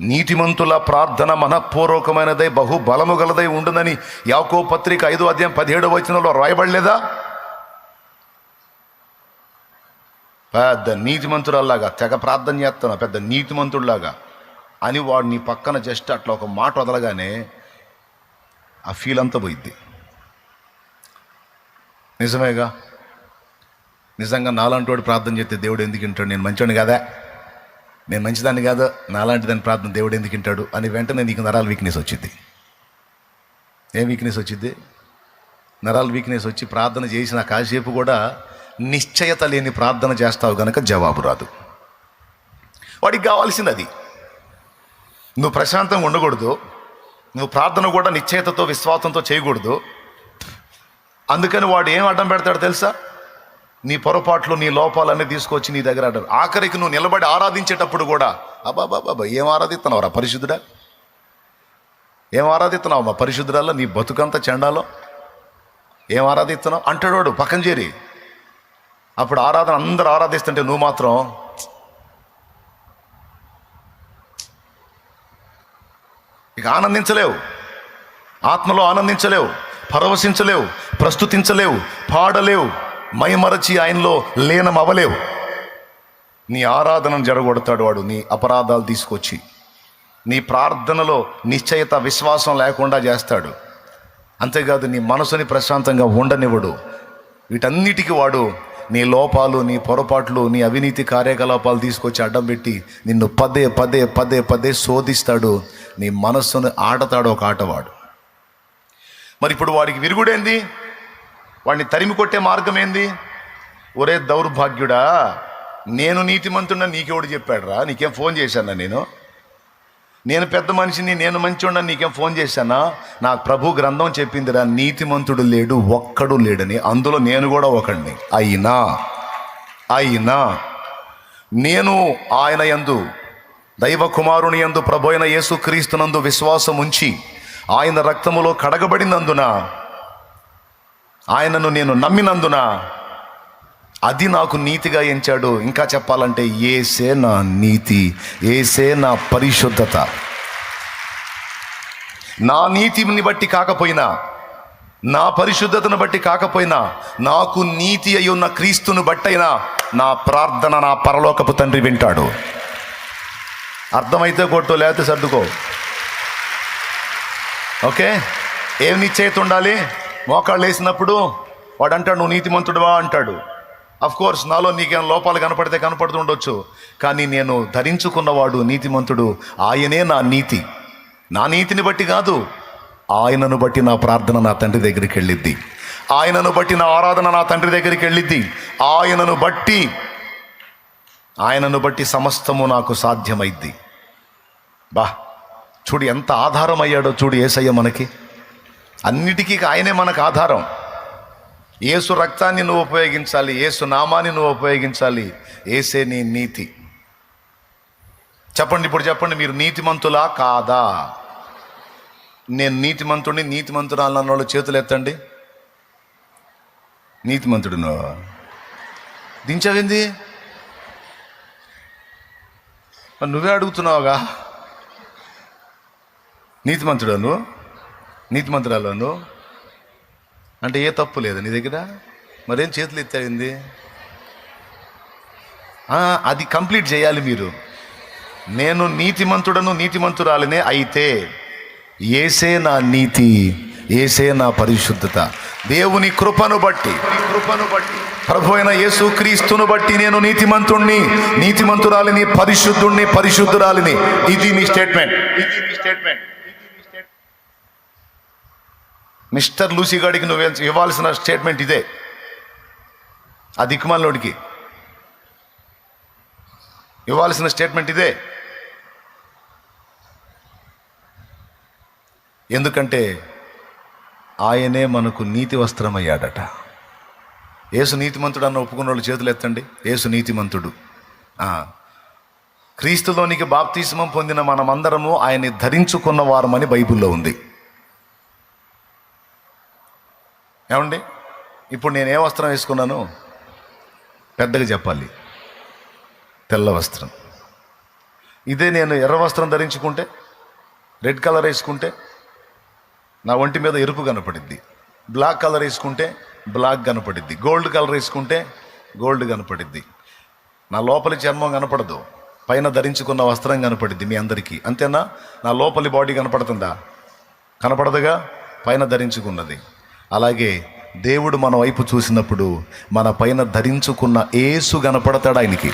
నీతిమంతుల ప్రార్థన మనఃపూర్వకమైనదై బహు బలము గలదై ఉండదని యాకో పత్రిక ఐదో అధ్యాయం పదిహేడవ వచనంలో రాయబడలేదా? పెద్ద నీతిమంతుడల్లాగా తెగ ప్రార్థన చేస్తున్నా పెద్ద నీతిమంతుడిలాగా అని వాడు నీ పక్కన జస్ట్ అట్లా ఒక మాట వదలగానే ఆ ఫీల్ అంతా పోయిద్ది. నిజమేగా? నిజంగా నాలంటి వాడు ప్రార్థన చేస్తే దేవుడు ఎందుకు వింటాడు నేను మంచివాడిని కదా? నేను మంచిదాన్ని కాదు నాలాంటి ప్రార్థన దేవుడు ఎందుకు వింటాడు అని వెంటనే నీకు నరాల వీక్నెస్ వచ్చింది ఏం వీక్నెస్ వచ్చింది నరాల వీక్నెస్ వచ్చి ప్రార్థన చేసిన కాసేపు కూడా నిశ్చయత లేని ప్రార్థన చేస్తావు కనుక జవాబు రాదు. వాడికి కావాల్సింది అది. నువ్వు ప్రశాంతంగా ఉండకూడదు. నువ్వు ప్రార్థన కూడా నిశ్చయతతో విశ్వాసంతో చేయకూడదు. అందుకని వాడు ఏం అడ్డం పెడతాడు తెలుసా? నీ పొరపాట్లు నీ లోపాలన్నీ తీసుకొచ్చి నీ దగ్గర అంటారు. ఆఖరికి నువ్వు నిలబడి ఆరాధించేటప్పుడు కూడా అబ్బా బాబా ఏం ఆరాధిస్తున్నావురా పరిశుద్ధుడా? ఏం ఆరాధిస్తున్నావు మా పరిశుద్ధురాల్లో నీ బతుకంత చెండాలో? ఏం ఆరాధిస్తున్నావు? అంటాడు పక్కన చేరి. అప్పుడు ఆరాధన అందరు ఆరాధిస్తుంటే నువ్వు మాత్రం ఇక ఆనందించలేవు. ఆత్మలో ఆనందించలేవు. పరవశించలేవు. ప్రస్తుతించలేవు. పాడలేవు. మైమరచి ఆయనలో లీనం అవ్వలేవు నీ ఆరాధనను జరగొడతాడు వాడు నీ అపరాధాలు తీసుకొచ్చి. నీ ప్రార్థనలో నిశ్చయత విశ్వాసం లేకుండా చేస్తాడు. అంతేకాదు నీ మనసుని ప్రశాంతంగా ఉండనివ్వడు. వీటన్నిటికీ వాడు నీ లోపాలు నీ పొరపాట్లు నీ అవినీతి కార్యకలాపాలు తీసుకొచ్చి అడ్డం పెట్టి నిన్ను పదే పదే పదే పదే శోధిస్తాడు. నీ మనస్సును ఆడతాడు ఒక ఆటవాడు. మరి ఇప్పుడు వాడికి విరుగుడేంది? వాడిని తరిమి కొట్టే మార్గం ఏంది? ఒరే దౌర్భాగ్యుడా నేను నీతిమంతున్నా నీకెవడు చెప్పాడురా? నీకేం ఫోన్ చేశానా నేను? నేను పెద్ద మనిషిని నేను మంచి నీకేం ఫోన్ చేశానా? నా ప్రభు గ్రంథం చెప్పిందిరా నీతిమంతుడు లేడు ఒక్కడు లేడని. అందులో నేను కూడా ఒకడిని. అయినా అయినా నేను ఆయన యందు దైవ కుమారుని యందు ప్రభు అయిన యేసుక్రీస్తునందు విశ్వాసం ఉంచి ఆయన రక్తములో కడగబడినందున ఆయనను నేను నమ్మినందున అది నాకు నీతిగా ఎంచాడు. ఇంకా చెప్పాలంటే ఏసే నా నీతి ఏసే నా పరిశుద్ధత? నా నీతిని బట్టి కాకపోయినా నా పరిశుద్ధతను బట్టి కాకపోయినా నాకు నీతి అయి ఉన్న క్రీస్తును బట్టైనా నా ప్రార్థన నా పరలోకపు తండ్రి వింటాడు. అర్థమైతే కొట్టు లేకపోతే సర్దుకో. ఓకే? ఏం నిశ్చయిత ఉండాలి మోకాళ్ళు వేసినప్పుడు వాడు అంటాడు నువ్వు నీతిమంతుడువా? అంటాడు. కోర్స్ నాలో నీకేం లోపాలు కనపడితే కనపడుతూ ఉండొచ్చు. కానీ నేను ధరించుకున్నవాడు నీతిమంతుడు. ఆయనే నా నీతి. నా నీతిని బట్టి కాదు ఆయనను బట్టి నా ప్రార్థన నా తండ్రి దగ్గరికి వెళ్ళిద్ది. ఆయనను బట్టి నా ఆరాధన నా తండ్రి దగ్గరికి వెళ్ళిద్ది. ఆయనను బట్టి ఆయనను బట్టి సమస్తము నాకు సాధ్యమైద్ది. బా చూడు ఎంత ఆధారం అయ్యాడో చూడు ఏసయ్య మనకి. అన్నిటికీ ఆయనే మనకు ఆధారం. ఏసు రక్తాన్ని నువ్వు ఉపయోగించాలి ఏసు నామాన్ని నువ్వు ఉపయోగించాలి. ఏసే నీ నీతి. చెప్పండి ఇప్పుడు చెప్పండి మీరు నీతిమంతులా కాదా? నేను నీతిమంతుడిని నీతిమంతురాలు అన్న వాళ్ళు చేతులు ఎత్తండి. నీతిమంతుడు నువ్వు దించావింది నువ్వే అడుగుతున్నావుగా? నీతిమంతుడు నువ్వు నీతి మంత్రాలను అంటే ఏ తప్పు లేదు నీ దగ్గర? మరేం చేతులు ఎత్తాయింది? అది కంప్లీట్ చేయాలి మీరు. నేను నీతిమంతుడను నీతిమంతురాలినే అయితే ఏసే నా నీతి ఏసే నా పరిశుద్ధత. దేవుని కృపను బట్టి కృపను బట్టి ప్రభు అయిన యేసు క్రీస్తును బట్టి నేను నీతిమంతుణ్ణి నీతిమంతురాలిని పరిశుద్ధుణ్ణి పరిశుద్ధురాలిని. ఇది మీ స్టేట్మెంట్ ఇది మీ స్టేట్మెంట్. మిస్టర్ లూసీ గాడికి నువ్వు ఇవ్వాల్సిన స్టేట్మెంట్ ఇదే. ఆ దిక్కుమాలోడికి ఇవ్వాల్సిన స్టేట్మెంట్ ఇదే. ఎందుకంటే ఆయనే మనకు నీతి వస్త్రం అయ్యాడట ఏసు నీతిమంతుడు అన్న ఒప్పుకున్న వాళ్ళు చేతులు ఎత్తండి. ఏసు నీతిమంతుడు. క్రీస్తులోనికి బాప్తీసమం పొందిన మనమందరము ఆయన్ని ధరించుకున్న వారమని బైబిల్లో ఉంది. ఏమండి? ఇప్పుడు నేను ఏ వస్త్రం వేసుకున్నాను? పెద్దగా చెప్పాలి. తెల్ల వస్త్రం. ఇదే నేను ఎర్ర వస్త్రం ధరించుకుంటే రెడ్ కలర్ వేసుకుంటే నా ఒంటి మీద ఎరుపు కనపడిద్ది. బ్లాక్ కలర్ వేసుకుంటే బ్లాక్ కనపడిద్ది. గోల్డ్ కలర్ వేసుకుంటే గోల్డ్ కనపడిద్ది. నా లోపలి చర్మం కనపడదు. పైన ధరించుకున్న వస్త్రం కనపడిద్ది మీ అందరికీ. అంతేనా? నా లోపలి బాడీ కనపడుతుందా? కనపడదుగా? పైన ధరించుకున్నది. అలాగే దేవుడు మన వైపు చూసినప్పుడు మన పైన ధరించుకున్న ఏసు కనపడతాడు ఆయనకి?